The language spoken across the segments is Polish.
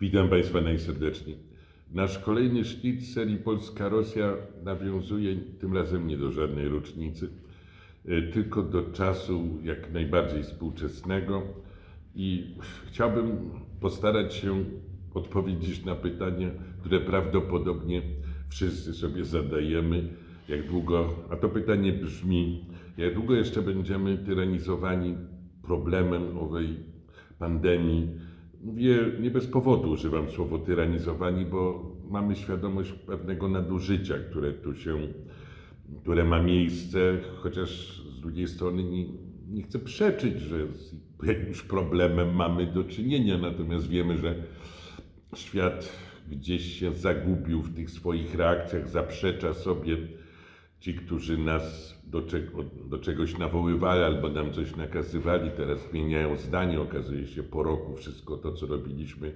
Witam Państwa najserdeczniej. Nasz kolejny szkic serii Polska-Rosja nawiązuje tym razem nie do żadnej rocznicy, y, tylko do czasu jak najbardziej współczesnego i chciałbym postarać się odpowiedzieć na pytania, które prawdopodobnie wszyscy sobie zadajemy. Jak długo, a to pytanie brzmi, jak długo jeszcze będziemy tyranizowani problemem owej pandemii? Mówię, nie bez powodu używam słowa tyranizowani, bo mamy świadomość pewnego nadużycia, które tu się, które ma miejsce, chociaż z drugiej strony nie, nie chcę przeczyć, że z jakimś problemem mamy do czynienia, natomiast wiemy, że świat gdzieś się zagubił w tych swoich reakcjach, zaprzecza sobie ci, którzy nas do, do czegoś nawoływali albo nam coś nakazywali, teraz zmieniają zdanie. Okazuje się po roku wszystko to, co robiliśmy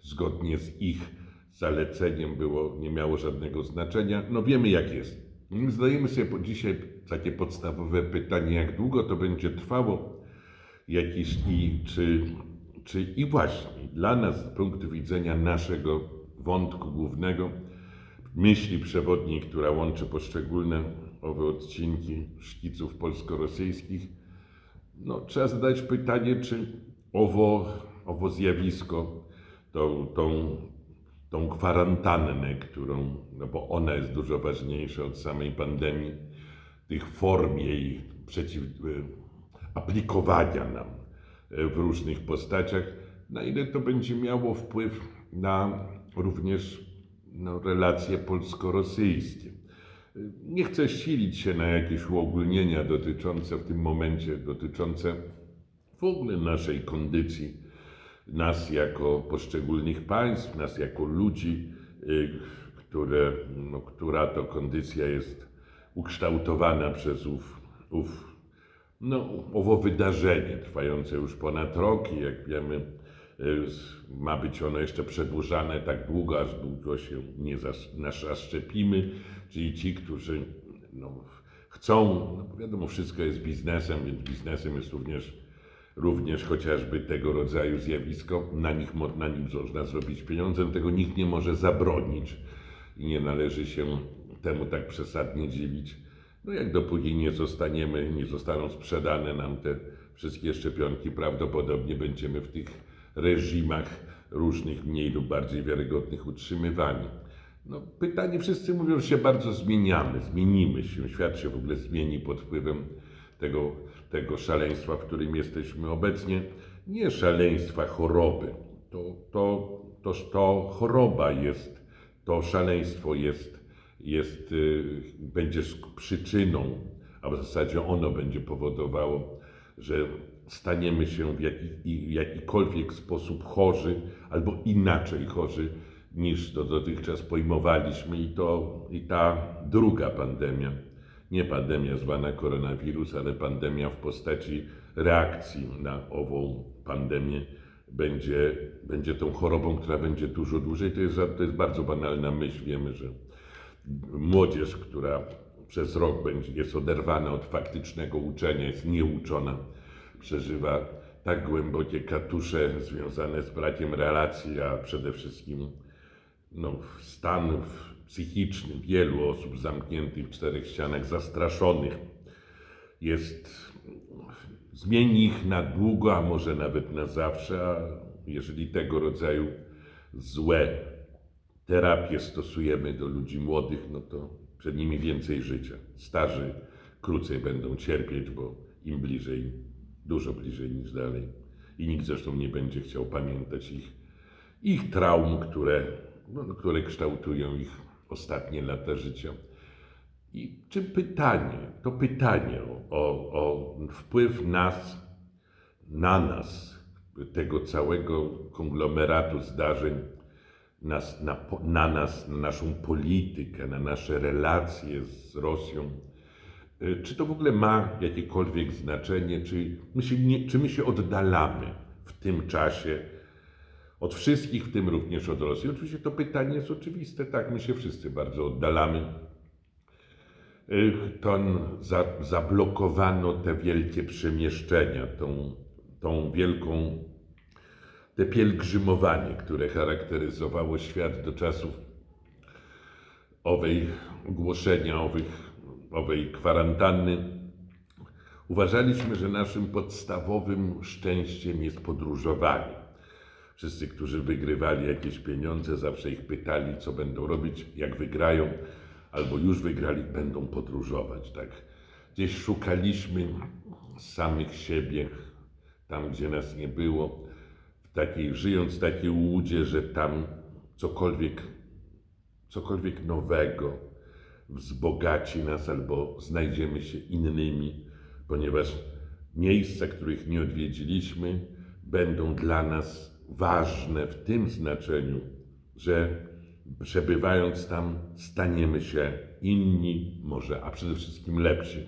zgodnie z ich zaleceniem było, nie miało żadnego znaczenia. No wiemy jak jest. Zdajemy sobie dzisiaj takie podstawowe pytanie, jak długo to będzie trwało jakiś i czy, czy i właśnie dla nas z punktu widzenia naszego wątku głównego, myśli przewodniej, która łączy poszczególne owe odcinki szkiców polsko-rosyjskich, no, trzeba zadać pytanie, czy owo, owo zjawisko, tą, tą, tą kwarantannę, którą, no bo ona jest dużo ważniejsza od samej pandemii, tych form jej przeciw, aplikowania nam w różnych postaciach, na ile to będzie miało wpływ na również no, relacje polsko-rosyjskie. Nie chcę silić się na jakieś uogólnienia dotyczące w tym momencie, dotyczące w ogóle naszej kondycji, nas jako poszczególnych państw, nas jako ludzi, y, które, no, która to kondycja jest ukształtowana przez ów, ów no, owo wydarzenie trwające już ponad rok i jak wiemy, ma być ono jeszcze przedłużane tak długo, aż długo się nie zas- zaszczepimy, czyli ci, którzy no, chcą, no, wiadomo, wszystko jest biznesem, więc biznesem jest również, również chociażby tego rodzaju zjawisko, na, nich, na nim można zrobić pieniądze, tego nikt nie może zabronić i nie należy się temu tak przesadnie dzielić. No jak dopóki nie zostaniemy, nie zostaną sprzedane nam te wszystkie szczepionki, prawdopodobnie będziemy w tych reżimach różnych, mniej lub bardziej wiarygodnych utrzymywani. No, pytanie, wszyscy mówią, że się bardzo zmieniamy, zmienimy się, świat się w ogóle zmieni pod wpływem tego, tego szaleństwa, w którym jesteśmy obecnie. Nie szaleństwa choroby, to, to, to, to choroba jest, to szaleństwo jest, jest, y, będzie przyczyną, a w zasadzie ono będzie powodowało, że staniemy się w i- jakikolwiek sposób chorzy albo inaczej chorzy niż to dotychczas pojmowaliśmy i to i ta druga pandemia, nie pandemia zwana koronawirus, ale pandemia w postaci reakcji na ową pandemię będzie, będzie tą chorobą, która będzie dużo dłużej. To jest, to jest bardzo banalna myśl. Wiemy, że młodzież, która przez rok będzie, jest oderwana od faktycznego uczenia, jest nieuczona, przeżywa tak głębokie katusze związane z brakiem relacji, a przede wszystkim no, stan psychiczny wielu osób zamkniętych w czterech ścianach, zastraszonych, jest, zmieni ich na długo, a może nawet na zawsze, a jeżeli tego rodzaju złe terapie stosujemy do ludzi młodych, no to przed nimi więcej życia. Starzy krócej będą cierpieć, bo im bliżej, dużo bliżej niż dalej. I nikt zresztą nie będzie chciał pamiętać ich, ich traum, które, no, które kształtują ich ostatnie lata życia. I czy pytanie, to pytanie o, o wpływ nas, na nas, tego całego konglomeratu zdarzeń, nas, na, na nas, na naszą politykę, na nasze relacje z Rosją, czy to w ogóle ma jakiekolwiek znaczenie, czy my się, nie, czy my się oddalamy w tym czasie od wszystkich, w tym również od Rosji? Oczywiście to pytanie jest oczywiste, tak, my się wszyscy bardzo oddalamy. Y, To za, zablokowano te wielkie przemieszczenia, tą, tą wielką te pielgrzymowanie, które charakteryzowało świat do czasów owej ogłoszenia, owych, owej kwarantanny, uważaliśmy, że naszym podstawowym szczęściem jest podróżowanie. Wszyscy, którzy wygrywali jakieś pieniądze, zawsze ich pytali, co będą robić, jak wygrają, albo już wygrali, będą podróżować. Tak? Gdzieś szukaliśmy samych siebie, tam gdzie nas nie było, w takiej, żyjąc w takiej łudzie, że tam cokolwiek, cokolwiek nowego wzbogaci nas albo znajdziemy się innymi, ponieważ miejsca, których nie odwiedziliśmy, będą dla nas ważne w tym znaczeniu, że przebywając tam staniemy się inni, może, a przede wszystkim lepsi.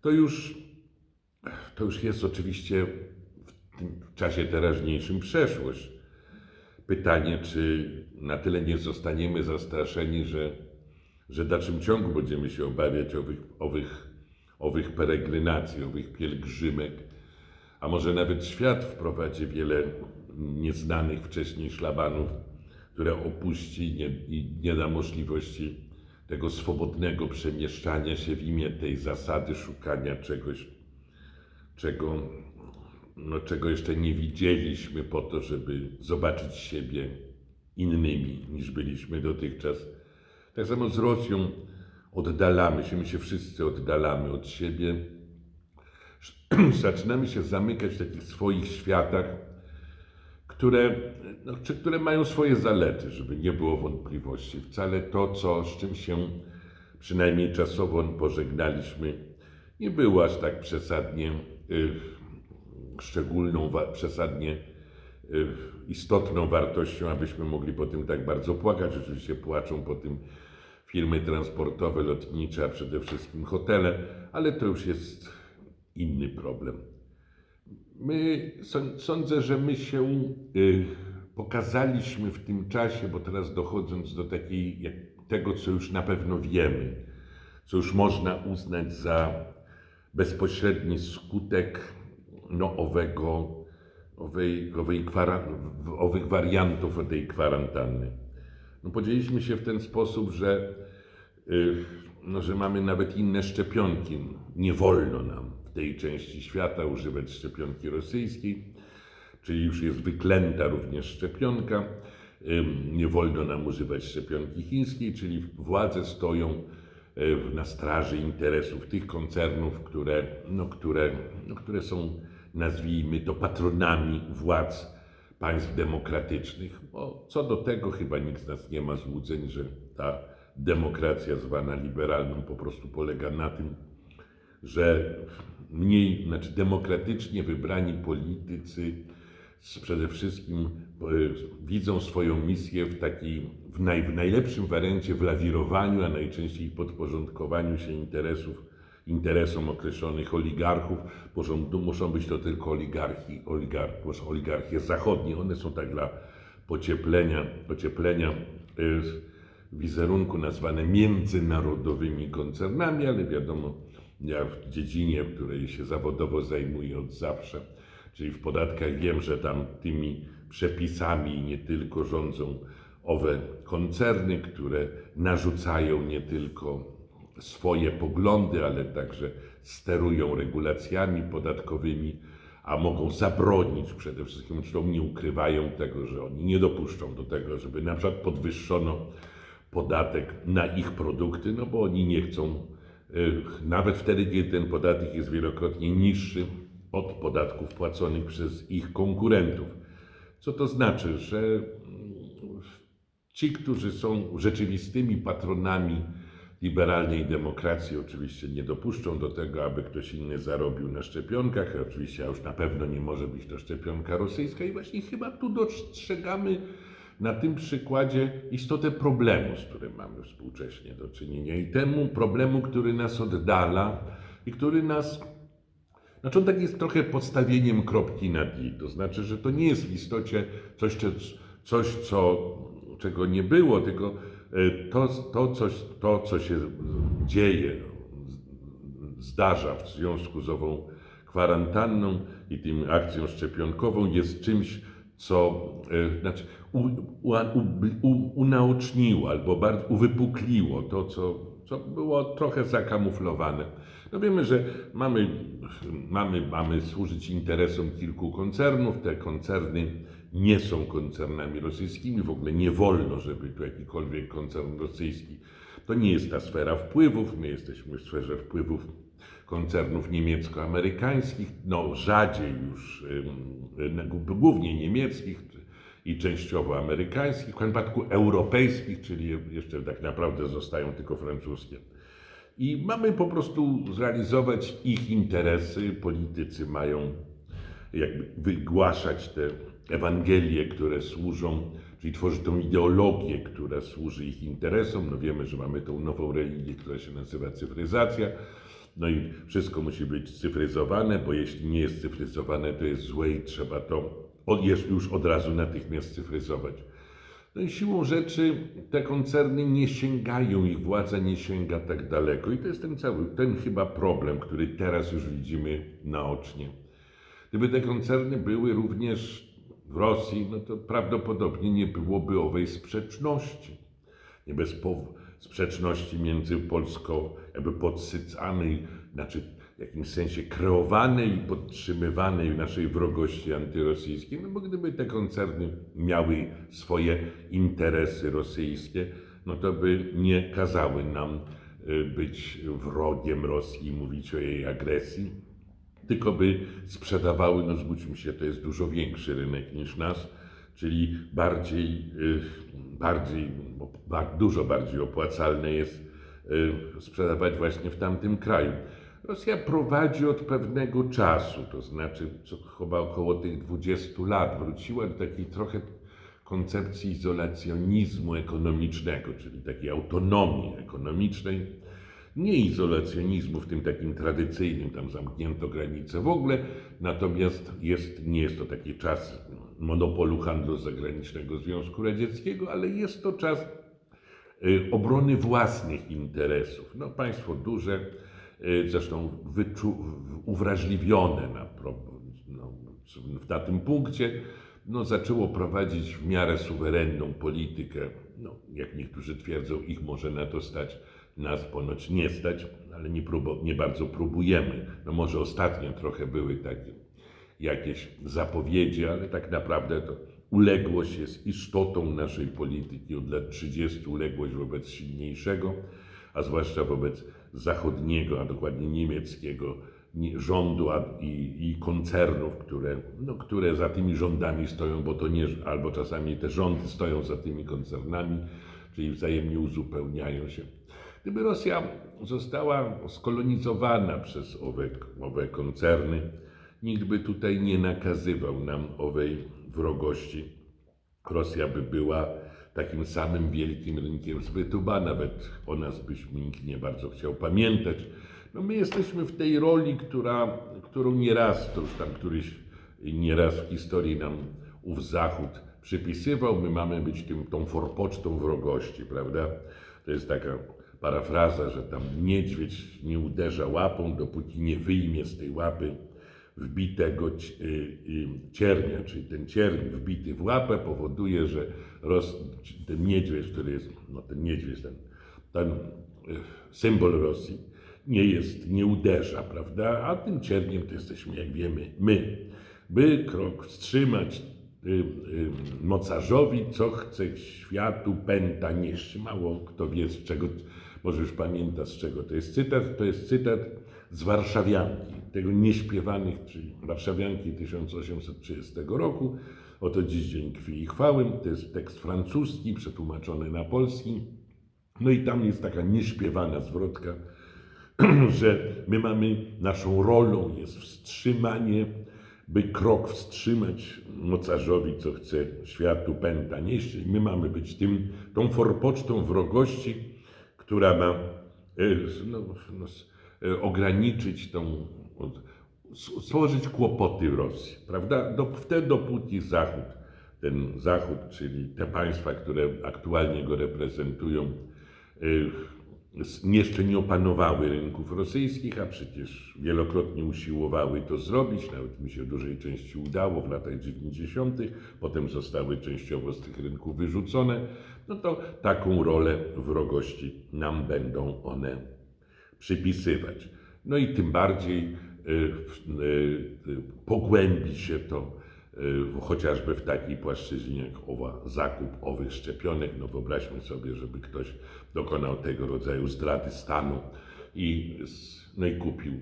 To już, to już jest oczywiście w tym czasie teraźniejszym przeszłość. Pytanie, czy na tyle nie zostaniemy zastraszeni, że, że w dalszym ciągu będziemy się obawiać owych, owych, owych peregrinacji, owych pielgrzymek, a może nawet świat wprowadzi wiele nieznanych wcześniej szlabanów, które opuści nie, i nie da możliwości tego swobodnego przemieszczania się w imię tej zasady szukania czegoś, czego, no, czego jeszcze nie widzieliśmy, po to, żeby zobaczyć siebie innymi niż byliśmy dotychczas. Tak samo z Rosją oddalamy się, my się wszyscy oddalamy od siebie. Zaczynamy się zamykać w takich swoich światach, które, no, czy, które mają swoje zalety, żeby nie było wątpliwości. Wcale to, co, z czym się przynajmniej czasowo pożegnaliśmy, nie było aż tak przesadnie szczególną, wa- przesadnie istotną wartością, abyśmy mogli po tym tak bardzo płakać. Oczywiście płaczą po tym firmy transportowe, lotnicze, a przede wszystkim hotele, ale to już jest inny problem. My sąd- sądzę, że my się y, pokazaliśmy w tym czasie, bo teraz dochodząc do takiej, tego, co już na pewno wiemy, co już można uznać za bezpośredni skutek no, owego, owej, owej owych wariantów tej kwarantanny. No, podzieliliśmy się w ten sposób, że, y, no, że mamy nawet inne szczepionki. Nie wolno nam w tej części świata używać szczepionki rosyjskiej, czyli już jest wyklęta również szczepionka. Nie wolno nam używać szczepionki chińskiej, czyli władze stoją y, na straży interesów tych koncernów, które, no, które, no, które są, nazwijmy to, patronami władz państw demokratycznych. Bo co do tego chyba nikt z nas nie ma złudzeń, że ta demokracja zwana liberalną po prostu polega na tym, że mniej, znaczy demokratycznie wybrani politycy przede wszystkim e, widzą swoją misję w takiej, w, naj, w najlepszym wariancie w lawirowaniu, a najczęściej podporządkowaniu się interesów, interesom określonych oligarchów. Muszą, muszą być to tylko oligarchi, oligar, oligarchie zachodnie. One są tak dla pocieplenia, ocieplenia y, wizerunku nazwane międzynarodowymi koncernami, ale wiadomo, ja w dziedzinie, w której się zawodowo zajmuję od zawsze, czyli w podatkach wiem, że tam tymi przepisami nie tylko rządzą owe koncerny, które narzucają nie tylko swoje poglądy, ale także sterują regulacjami podatkowymi, a mogą zabronić przede wszystkim, zresztą nie ukrywają tego, że oni nie dopuszczą do tego, żeby na przykład podwyższono podatek na ich produkty, no bo oni nie chcą, y, nawet wtedy, kiedy ten podatek jest wielokrotnie niższy od podatków płaconych przez ich konkurentów. Co to znaczy, że mm, ci, którzy są rzeczywistymi patronami liberalnej demokracji, oczywiście nie dopuszczą do tego, aby ktoś inny zarobił na szczepionkach. Oczywiście, a już na pewno nie może być to szczepionka rosyjska, i właśnie chyba tu dostrzegamy na tym przykładzie istotę problemu, z którym mamy współcześnie do czynienia, i temu problemu, który nas oddala i który nas znaczy on tak jest trochę podstawieniem kropki na i. To znaczy, że to nie jest w istocie coś, coś co, czego nie było, tylko to, to, coś, to, co się dzieje, zdarza w związku z ową kwarantanną i tym akcją szczepionkową, jest czymś, co e, znaczy, u, u, u, unaoczniło albo bardzo uwypukliło to, co, co było trochę zakamuflowane. No wiemy, że mamy, mamy, mamy służyć interesom kilku koncernów. Te koncerny nie są koncernami rosyjskimi. W ogóle nie wolno, żeby tu jakikolwiek koncern rosyjski. To nie jest ta sfera wpływów. My jesteśmy w sferze wpływów koncernów niemiecko-amerykańskich, no rzadziej już, głównie niemieckich i częściowo amerykańskich, w przypadku europejskich, czyli jeszcze tak naprawdę zostają tylko francuskie. I mamy po prostu zrealizować ich interesy. Politycy mają jakby wygłaszać te Ewangelie, które służą, czyli tworzyć tą ideologię, która służy ich interesom. No wiemy, że mamy tą nową religię, która się nazywa cyfryzacja. No i wszystko musi być cyfryzowane, bo jeśli nie jest cyfryzowane, to jest złe i trzeba to od, już od razu natychmiast cyfryzować. No i siłą rzeczy te koncerny nie sięgają, ich władza nie sięga tak daleko. I to jest ten cały, ten chyba problem, który teraz już widzimy naocznie. Gdyby te koncerny były również w Rosji, no to prawdopodobnie nie byłoby owej sprzeczności. Nie bez sprzeczności między Polską, jakby podsycanej, znaczy w jakimś sensie kreowanej i podtrzymywanej naszej wrogości antyrosyjskiej, no bo gdyby te koncerny miały swoje interesy rosyjskie, no to by nie kazały nam y, być wrogiem Rosji i mówić o jej agresji, tylko by sprzedawały, no zgódźmy się, to jest dużo większy rynek niż nas, czyli bardziej, y, bardziej, dużo bardziej opłacalne jest y, sprzedawać właśnie w tamtym kraju. Rosja prowadzi od pewnego czasu, to znaczy chyba około tych 20 lat, wróciła do takiej trochę koncepcji izolacjonizmu ekonomicznego, czyli takiej autonomii ekonomicznej, nie izolacjonizmu w tym takim tradycyjnym, tam zamknięto granice w ogóle, natomiast jest, nie jest to taki czas monopolu handlu zagranicznego Związku Radzieckiego, ale jest to czas y, obrony własnych interesów. No, państwo duże, zresztą wyczu, uwrażliwione na, no, na tym punkcie, no, zaczęło prowadzić w miarę suwerenną politykę. No, jak niektórzy twierdzą, ich może na to stać, nas ponoć nie stać, ale nie, nie bardzo próbujemy. No może ostatnio trochę były takie jakieś zapowiedzi, ale tak naprawdę to uległość jest istotą naszej polityki od lat 30, uległość wobec silniejszego, a zwłaszcza wobec zachodniego, a dokładnie niemieckiego rządu i, i, koncernów, które, no, które za tymi rządami stoją, bo to nie, albo czasami te rządy stoją za tymi koncernami, czyli wzajemnie uzupełniają się. Gdyby Rosja została skolonizowana przez owe, owe koncerny, nikt by tutaj nie nakazywał nam owej wrogości. Rosja by była takim samym wielkim rynkiem zbytu, ba nawet o nas byśmy nikt nie bardzo chciał pamiętać. No my jesteśmy w tej roli, która, którą nieraz, to już tam któryś nieraz w historii nam ów Zachód przypisywał, my mamy być tym, tą forpocztą wrogości, prawda? To jest taka parafraza, że tam niedźwiedź nie uderza łapą, dopóki nie wyjmie z tej łapy wbitego y, y, ciernia, czyli ten cierń wbity w łapę powoduje, że roz, ten niedźwiedź, który jest, no ten niedźwiedź, ten, ten y, symbol Rosji, nie jest, nie uderza, prawda? A tym cierniem to jesteśmy, jak wiemy, my. By krok wstrzymać mocarzowi, co chce światu pęta nieść. Mało kto wie, z czego, może już pamięta, z czego to jest cytat. To jest cytat z Warszawianki, tego nieśpiewanych, czyli Warszawianki 1830 roku. Oto dziś dzień krwi i chwały. To jest tekst francuski, przetłumaczony na polski. No i tam jest taka nieśpiewana zwrotka, że my mamy, naszą rolą jest wstrzymanie, by krok wstrzymać mocarzowi, co chce światu pęta nieść. My mamy być tym, tą forpocztą wrogości, która ma e, no, no, E, ograniczyć tą, stworzyć kłopoty w Rosji, prawda? Wtedy dopóki Zachód, ten Zachód, czyli te państwa, które aktualnie go reprezentują, s- jeszcze nie opanowały rynków rosyjskich, a przecież wielokrotnie usiłowały to zrobić, nawet mi się w dużej części udało w latach 90., potem zostały częściowo z tych rynków wyrzucone, no to taką rolę wrogości nam będą one przypisywać. No i tym bardziej y, y, y, pogłębi się to y, chociażby w takiej płaszczyźnie jak owa, zakup owych szczepionek. No wyobraźmy sobie, żeby ktoś dokonał tego rodzaju zdrady stanu i, no i kupił y,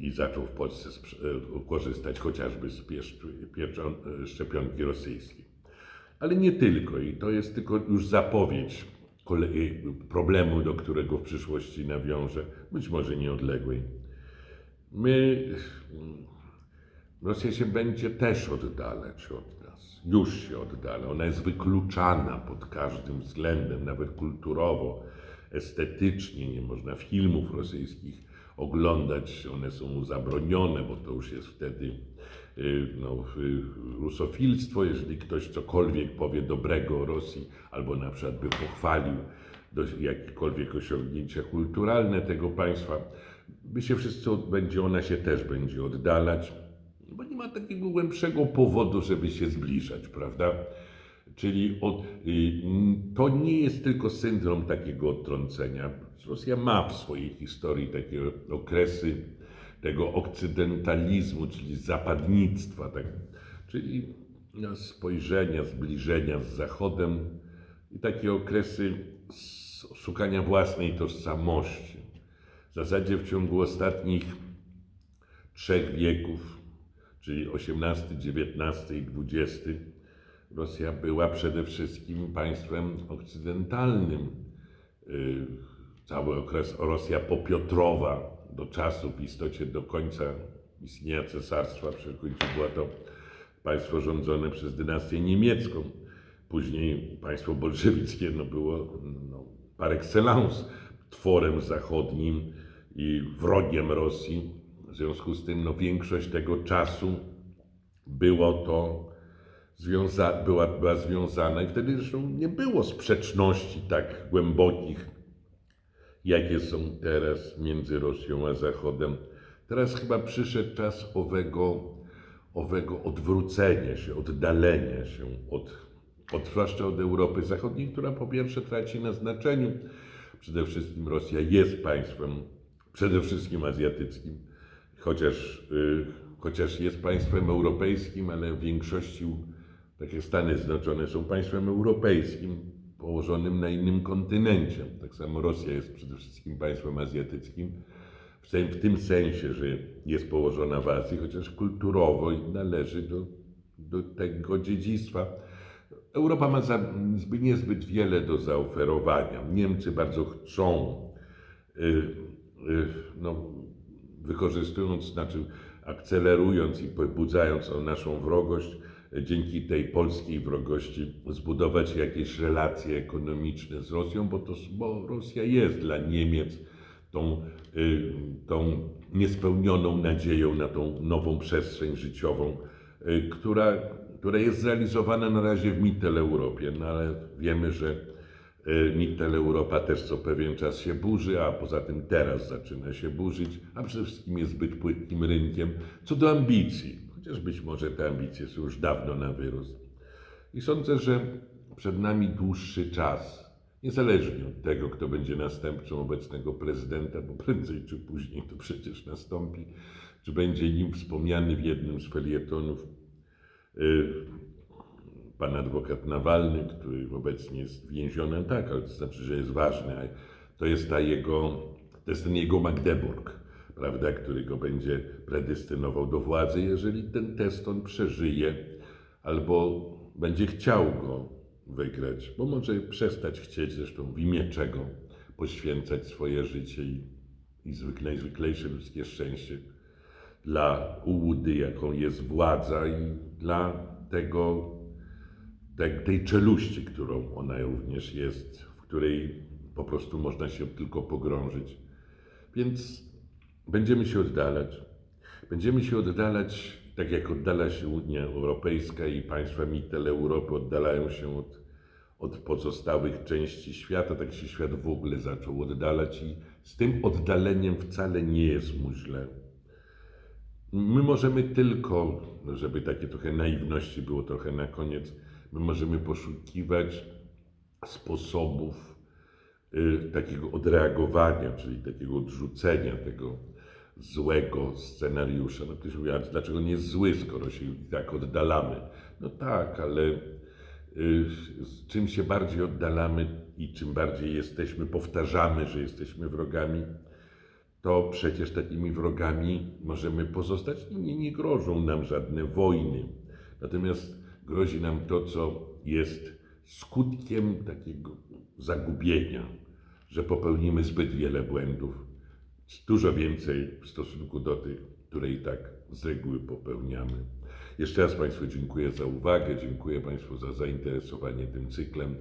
i zaczął w Polsce y, korzystać chociażby z y, szczepionki rosyjskiej. Ale nie tylko, i to jest tylko już zapowiedź problemu, do którego w przyszłości nawiążę, być może nieodległej. My, Rosja się będzie też oddalać od nas. Już się oddala. Ona jest wykluczana pod każdym względem, nawet kulturowo, estetycznie. Nie można filmów rosyjskich oglądać, one są zabronione, bo to już jest wtedy y, no, y, rusofilstwo. Jeżeli ktoś cokolwiek powie dobrego o Rosji, albo na przykład by pochwalił jakiekolwiek osiągnięcia kulturalne tego państwa, by się wszyscy, od- będzie ona się też będzie oddalać, bo nie ma takiego głębszego powodu, żeby się zbliżać, prawda? Czyli od, y, to nie jest tylko syndrom takiego odtrącenia. Rosja ma w swojej historii takie okresy tego okcydentalizmu, czyli zapadnictwa, tak? czyli no, spojrzenia, zbliżenia z Zachodem i takie okresy szukania własnej tożsamości. Zasadzie w ciągu ostatnich trzech wieków, czyli XVIII, XIX i XX, Rosja była przede wszystkim państwem okcydentalnym. Y, Cały okres Rosja popiotrowa do czasu, w istocie do końca istnienia cesarstwa, końcu była to państwo rządzone przez dynastię niemiecką. Później państwo bolszewickie no, było no, par excellence tworem zachodnim i wrogiem Rosji. W związku z tym no, większość tego czasu było to związa- była, była związana i wtedy zresztą nie było sprzeczności tak głębokich, jakie są teraz między Rosją a Zachodem. Teraz chyba przyszedł czas owego, owego odwrócenia się, oddalenia się od, od, zwłaszcza od Europy Zachodniej, która po pierwsze traci na znaczeniu. Przede wszystkim Rosja jest państwem przede wszystkim azjatyckim, chociaż, y, chociaż jest państwem europejskim, ale w większości, tak jak Stany Zjednoczone, są państwem europejskim położonym na innym kontynencie. Tak samo Rosja jest przede wszystkim państwem azjatyckim, w, tym sensie, że jest położona w Azji, chociaż kulturowo należy do, do tego dziedzictwa. Europa ma za, zbyt, niezbyt wiele do zaoferowania. Niemcy bardzo chcą y, no, wykorzystując, znaczy akcelerując i pobudzając naszą wrogość, y, dzięki tej polskiej wrogości zbudować jakieś relacje ekonomiczne z Rosją, bo, to, bo Rosja jest dla Niemiec tą, y, tą niespełnioną nadzieją na tą nową przestrzeń życiową, y, która, która jest zrealizowana na razie w Mitteleuropie, no ale wiemy, że y, Mitteleuropa też co pewien czas się burzy, a poza tym teraz zaczyna się burzyć, a przede wszystkim jest zbyt płytkim rynkiem co do ambicji, chociaż być może te ambicje są już dawno na wyrost. I sądzę, że przed nami dłuższy czas, niezależnie od tego, kto będzie następcą obecnego prezydenta, bo prędzej czy później to przecież nastąpi, czy będzie nim wspomniany w jednym z felietonów y, pan adwokat Nawalny, który obecnie jest więziony, tak, ale to znaczy, że jest ważny. To jest ta jego, to jest ten jego Magdeburg, prawda, który go będzie predestynował do władzy, jeżeli ten test on przeżyje, albo będzie chciał go wygrać, bo może przestać chcieć, zresztą w imię czego poświęcać swoje życie i, i zwykle, najzwyklejsze ludzkie szczęście dla ułudy, jaką jest władza i dla tego, te- tej czeluści, którą ona również jest, w której po prostu można się tylko pogrążyć. Więc będziemy się oddalać. Będziemy się oddalać, tak jak oddala się Unia Europejska i państwa Mitteleuropy oddalają się od, od pozostałych części świata, tak się świat w ogóle zaczął oddalać i z tym oddaleniem wcale nie jest mu źle. My możemy tylko, żeby takie trochę naiwności było trochę na koniec, my możemy poszukiwać sposobów y, takiego odreagowania, czyli takiego odrzucenia tego złego scenariusza. No ktoś mówi, a dlaczego nie zły, skoro się i tak oddalamy? No tak, ale y, czym się bardziej oddalamy i czym bardziej jesteśmy, powtarzamy, że jesteśmy wrogami, to przecież takimi wrogami możemy pozostać. Nie, nie grożą nam żadne wojny. Natomiast grozi nam to, co jest skutkiem takiego zagubienia, że popełnimy zbyt wiele błędów, dużo więcej w stosunku do tych, które i tak z reguły popełniamy. Jeszcze raz Państwu dziękuję za uwagę, dziękuję Państwu za zainteresowanie tym cyklem.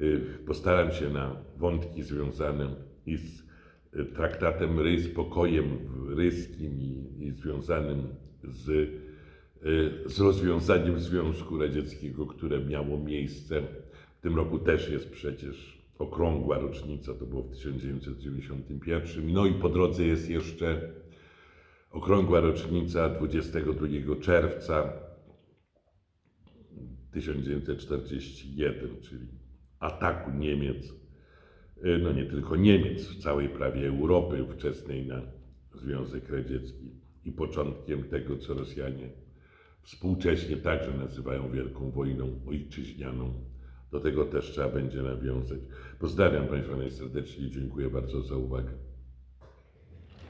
Y, Postaram się na wątki związane i z y, traktatem rys, pokojem ryskim i, i związanym z, z rozwiązaniem Związku Radzieckiego, które miało miejsce. W tym roku też jest przecież okrągła rocznica, to było w 1991. No i po drodze jest jeszcze okrągła rocznica 22 czerwca 1941, czyli ataku Niemiec, y, no nie tylko Niemiec, w całej prawie Europy ówczesnej na Związek Radziecki i początkiem tego, co Rosjanie współcześnie także nazywają Wielką Wojną Ojczyźnianą. Do tego też trzeba będzie nawiązać. Pozdrawiam Państwa najserdeczniej, dziękuję bardzo za uwagę.